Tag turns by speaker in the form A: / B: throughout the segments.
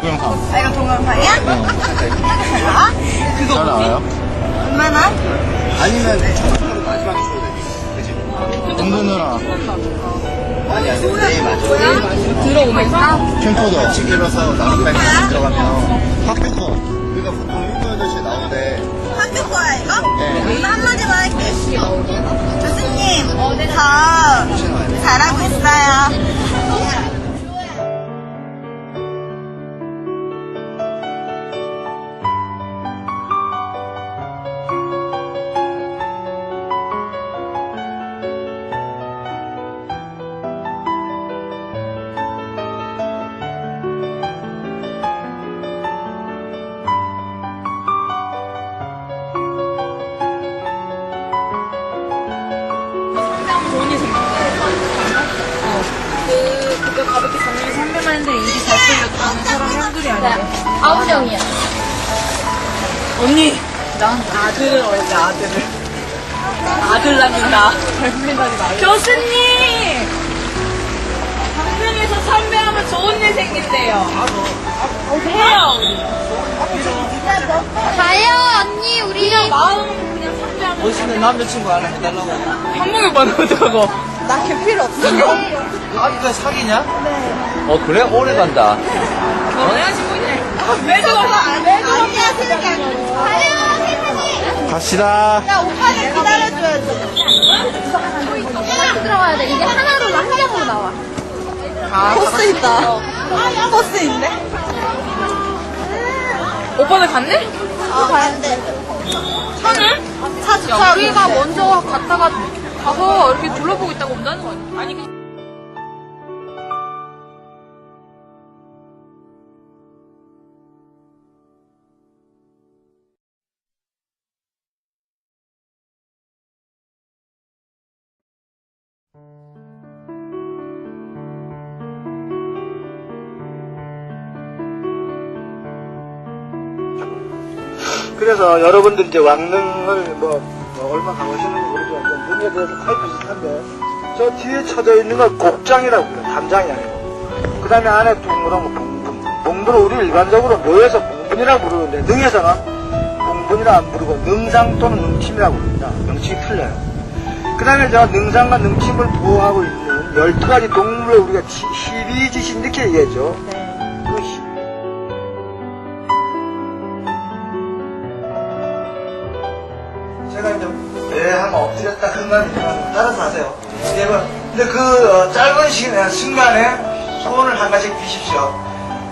A: 동영상.
B: 아, 이거 동영상이야? 아?
A: 그거 잘 나와요?
B: 얼마나?
C: 아니면 처음으로 마지막에 줘야 돼. 그지?
A: 동도 누나.
C: 아니, 아니, 내일 마지막에.
A: 캠코더.
C: 지켜서 나무까지 들어가면 학교 거. 그러니까 보통 6분 8시에 나오는데.
B: 학교 거야, 이거?
C: 네.
B: 나 한마디만 할게. 교수님, 저 잘하고 있어요.
D: 가볍게 정리 선배만 했는데 일이 잘 풀렸다는 사람이 한둘이 아니야.
E: 아홉 명이야.
D: 언니! 난 아들을 원래 아들을. 아들 낳는다. 교수님! 방송에서 선배하면 좋은 일 생긴대요. 해요, 우리.
E: 가요, 언니, 우리.
D: 마음 그냥 선배하면.
F: 멋있는 남자친구 하나 해달라고.
D: 한국에 받는 어떡하고.
B: 나 걔 필요 없어.
F: 아기가 사귀냐? 네. 어, 그래? 오래 간다.
D: 결혼해야지, 뭐, 이제. 매주 가서, 매주
B: 아니고.
A: 갑시다.
B: 야, 오빠는 기다려줘야지.
E: 들어가야 돼. 이게 하나로 한 장으로 나와.
B: 포스 있다. 포스 있네?
D: 오빠들 갔네?
B: 어, 가는데.
D: 차는?
B: 차
D: 야,
B: 주차하고
D: 우리가. 먼저 갔다가 가서 이렇게 둘러보고 있다가 온다는 거 아니야? 아니, 그-
G: 그래서 여러분들 이제 왕릉을 뭐, 뭐 얼마 가보시는 능에 대해서 거의 비슷한데 저 뒤에 쳐져 있는 건 곡장이라고 그래요. 담장이 아니고. 그 다음에 안에 동물은 봉분. 봉분은 우리 일반적으로 모여서 봉분이라고 부르는데 능에서는 봉분이라 안 부르고 능상 또는 능침이라고 부릅니다. 명칭이 틀려요. 그 다음에 저 능상과 능침을 보호하고 있는 12가지 동물을 우리가 시- 시비지신 이렇게 얘기하죠. 그 엎드렸다 흥간이면 따라서 하세요. 이제 그- 근데 그 어, 짧은 시간, 순간에 소원을 한 가지 비십시오.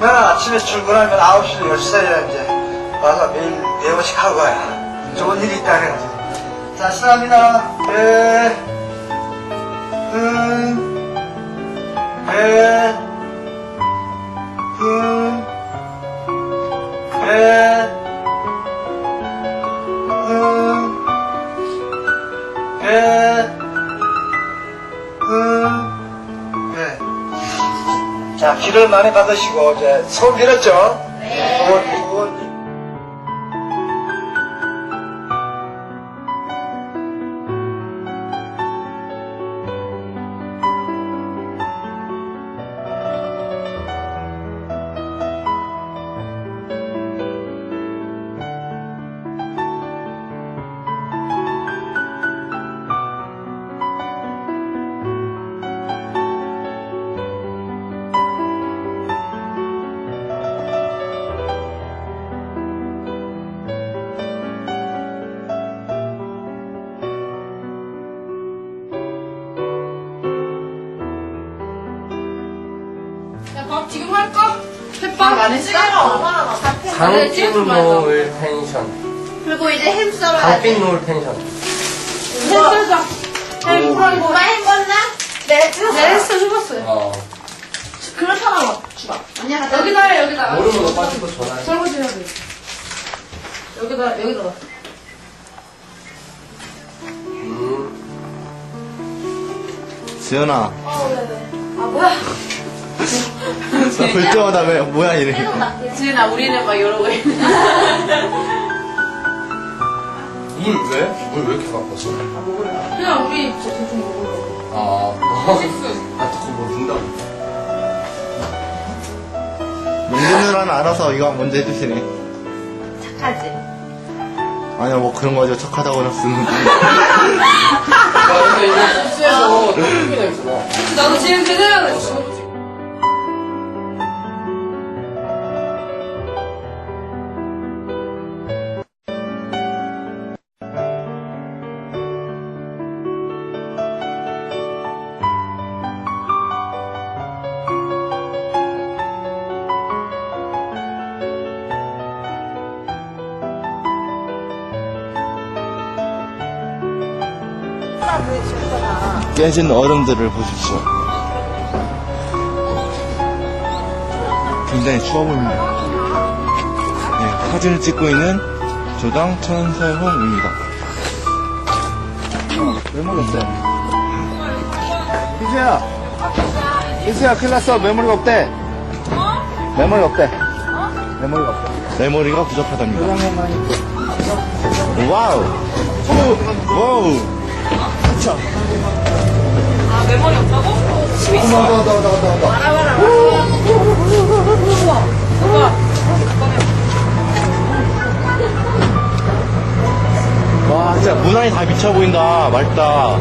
G: 나는 아침에 출근하면 9시, 10시에 이제 와서 매일 네 번씩 하고 가야 좋은 일이 있다 해가지고. 자, 시작합니다. 배, 흥, 자, 기를 많이 받으시고, 이제, 손 밀었죠? 네.
D: 안 했어?
F: 강빛 노을 텐션.
B: 그리고 이제 햄 썰어야지.
F: 강빛 노을 텐션.
D: 햇살자.
B: 뭐가 햄거나? 네,
D: 네, 했어, 해봤어요.
F: 어.
D: 그릇 하나만 주봐.
B: 아니야, 가자.
D: 여기다 해, 여기다.
F: 모르면 너 빠지고 전화해.
D: 설거지 해야 돼. 여기다, 여기다 놔.
F: 음.
A: 지연아.
B: 아, 뭐야?
A: 나 볼 때마다 왜, 뭐야, 이래.
D: 지은아, 우리는 막 이러고 있는.
F: 물 왜? 물 왜 이렇게 갖고 왔어?
D: 그냥 우리 저 대충 먹으려고.
F: 아. 아, 자꾸 뭐 준다고.
A: 명분 누나는 알아서 이거 먼저 해주시네.
B: 착하지?
A: 아니야, 뭐 그런 거죠. 착하다고 쓰는.
F: 근데 이거 숙소에서 똥이나 있어.
D: 나도 지금 그대로
A: 깨진 얼음들을 보십시오. 굉장히 추워 보입니다. 네, 사진을 찍고 있는 조당 천설홍입니다.
C: 메모리 없대. 희수야. 희수야, 큰일 났어. 메모리가 없대. 메모리가 없대. 메모리가 없대.
A: 메모리가 부족하답니다. 와우! 와우!
D: 아 메모리 없다고? 심 있어.
C: 더, 더, 더, 더, 더.
D: 알아 알아 알아. 오빠.
A: 와, 진짜 문화에 다 미쳐 보인다. 맑다.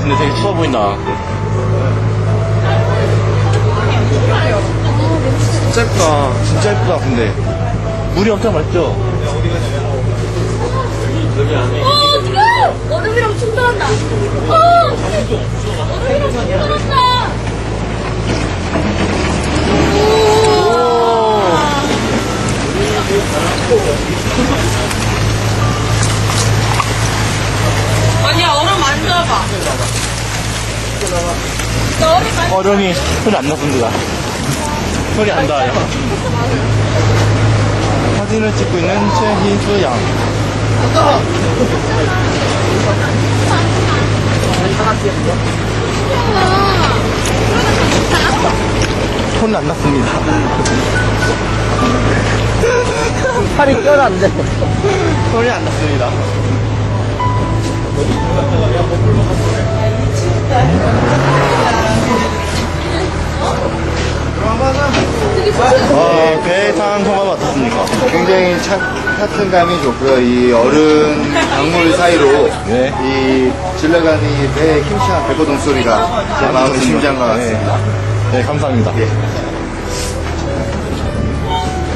A: 근데 되게 추워 보인다. 진짜 예쁘다. 진짜 예쁘다, 근데. 물이 엄청 맑죠?
E: 어, 지금 충돌한다. 어, 얼음이랑 충돌한다.
D: 아니야 얼음 만져봐.
A: 얼음이 소리 안 났습니다. 소리 안 닿아요. 사진을 찍고 있는 최희수 양. 소리 안 났습니다.
G: 팔이 껴놨는데.
A: 소리 안 났습니다. 어, 배상 소감 어떻습니까?
C: 굉장히 차, 같은 감이 좋고요. 이 얼음 강물 사이로
A: 네.
C: 이 질러가는 이 배의 힘찬 배고동 소리가 제 마음을 심장과 같습니다.
A: 네, 네, 감사합니다.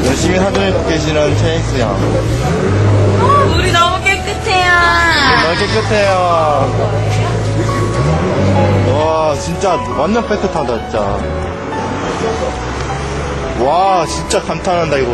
A: 열심히 사진을 계시는 최익수 양.
D: 물이 너무 깨끗해요.
A: 너무 깨끗해요. 와, 진짜 완전 깨끗하다, 진짜. 와, 진짜 감탄한다, 이거.